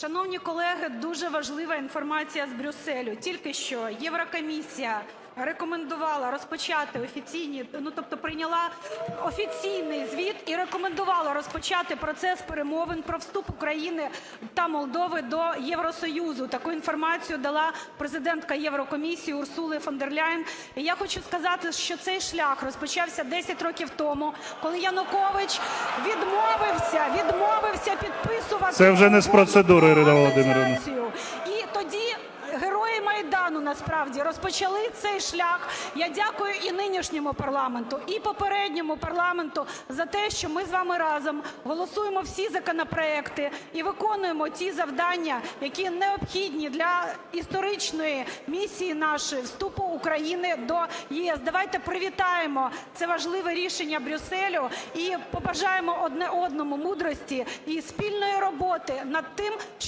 Шановні колеги, дуже важлива інформація з Брюсселю. Тільки що Єврокомісія рекомендувала розпочати офіційні, ну, тобто прийняла офіційний звіт і рекомендувала розпочати процес перемовин про вступ України та Молдови до Євросоюзу. Таку інформацію дала президентка Єврокомісії Урсула фон дер Ляєн. І я хочу сказати, що цей шлях розпочався 10 років тому, коли Янукович відмовився, відмовився підписувати Це вже не з процедури, Ірина Володимирівна. І герої Майдану насправді розпочали цей шлях. Я дякую і нинішньому парламенту, і попередньому парламенту за те, що ми з вами разом голосуємо всі законопроекти і виконуємо ті завдання, які необхідні для історичної місії нашої вступу України до ЄС. Давайте привітаємо це важливе рішення Брюсселю і побажаємо одне одному мудрості і спільної роботи над тим, щоб